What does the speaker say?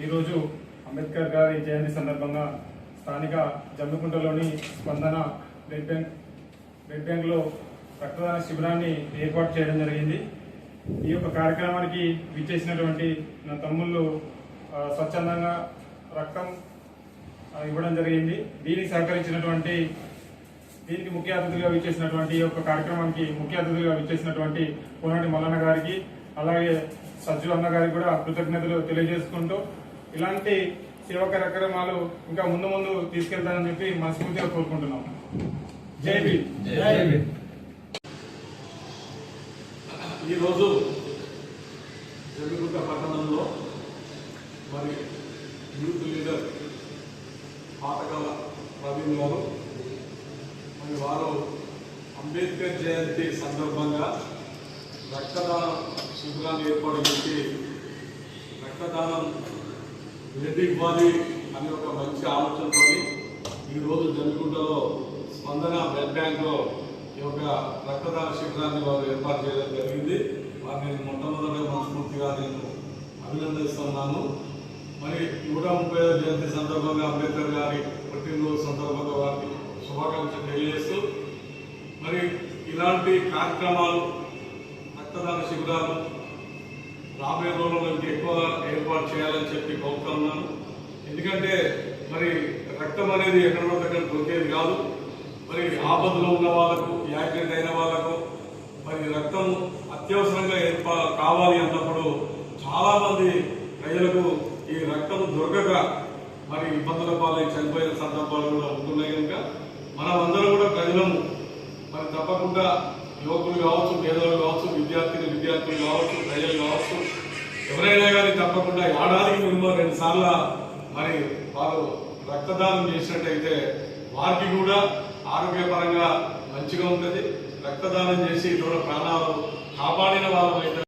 ఈరోజు అంబేద్కర్ గారి జయంతి సందర్భంగా స్థానిక జమ్మికుంటలోని స్పందన బ్లడ్ బ్యాంక్ బ్లడ్ బ్యాంక్లో రక్తదాన శిబిరాన్ని ఏర్పాటు చేయడం జరిగింది. ఈ యొక్క కార్యక్రమానికి విచ్చేసినటువంటి నా తమ్ముళ్ళు స్వచ్ఛందంగా రక్తం ఇవ్వడం జరిగింది. దీనికి సహకరించినటువంటి దీనికి ముఖ్య అతిథిగా విచ్చేసినటువంటి ఈ యొక్క కార్యక్రమానికి ముఖ్య అతిథిగా విచ్చేసినటువంటి కోనాటి మల్లన్న గారికి అలాగే సజ్జు అన్న గారికి కూడా కృతజ్ఞతలు తెలియజేసుకుంటూ ఇలాంటి సేవా కార్యక్రమాలు ఇంకా ముందు ముందు తీసుకెళ్తానని చెప్పి మనస్ఫూర్తిగా కోరుకుంటున్నాం. జై భీమ్. జై భీమ్. ఈరోజు జరుగుతున్న పట్టణంలో మరి యూత్ లీడర్ పాతకాల ప్రవీణ్ గారు మరి వారు అంబేద్కర్ జయంతి సందర్భంగా రక్తదాన శిబిరాన్ని ఏర్పాటు చేసి రక్తదానం ఇవ్వాలి అనే ఒక మంచి ఆలోచనతో ఈరోజు జరుగుకుంటలో స్పందన బ్లడ్ బ్యాంక్లో ఈ యొక్క రక్తదాన శిబిరాన్ని వారు ఏర్పాటు చేయడం జరిగింది. వారిని నేను మొట్టమొదటిగా మనస్ఫూర్తిగా నేను అభినందిస్తున్నాను. మరి నూట ముప్పై ఐదు జయంతి సందర్భంగా అంబేద్కర్ గారి పుట్టినరోజు సందర్భంగా వారికి శుభాకాంక్షలు తెలియజేస్తూ మరి ఇలాంటి కార్యక్రమాలు రక్తదాన శిబిరాలు రాబోయే రోజుల్లో ఇంకా ఎక్కువ ఏర్పాటు చేయాలని చెప్పి కోరుతున్నాను ఎందుకంటే మరి రక్తం అనేది ఎక్కడో దగ్గర దొరికేది కాదు. మరి ఆపదలో ఉన్న వాళ్ళకు యాక్సిడెంట్ అయిన వాళ్ళకు మరి రక్తం అత్యవసరంగా ఏర్పా కావాలి అన్నప్పుడు చాలామంది ప్రజలకు ఈ రక్తం దొరకక మరి ఇబ్బందుల పాలై చనిపోయిన సందర్భాలు కూడా ఉంటున్నాయి కనుక మనమందరం కూడా ప్రజలము మరి తప్పకుండా యువకులు కావచ్చు పేదవాళ్ళు కావచ్చు విద్యార్థిని విద్యార్థులు కావచ్చు ప్రజలు కావచ్చు ఎవరైనా కానీ తప్పకుండా ఏడాదికి మినిమం రెండు సార్లు మరి వారు రక్తదానం చేసినట్టయితే వారికి కూడా ఆరోగ్యపరంగా మంచిగా ఉంటుంది. రక్తదానం చేసి ఇటువంటి ప్రాణాలు కాపాడిన వాళ్ళమైతే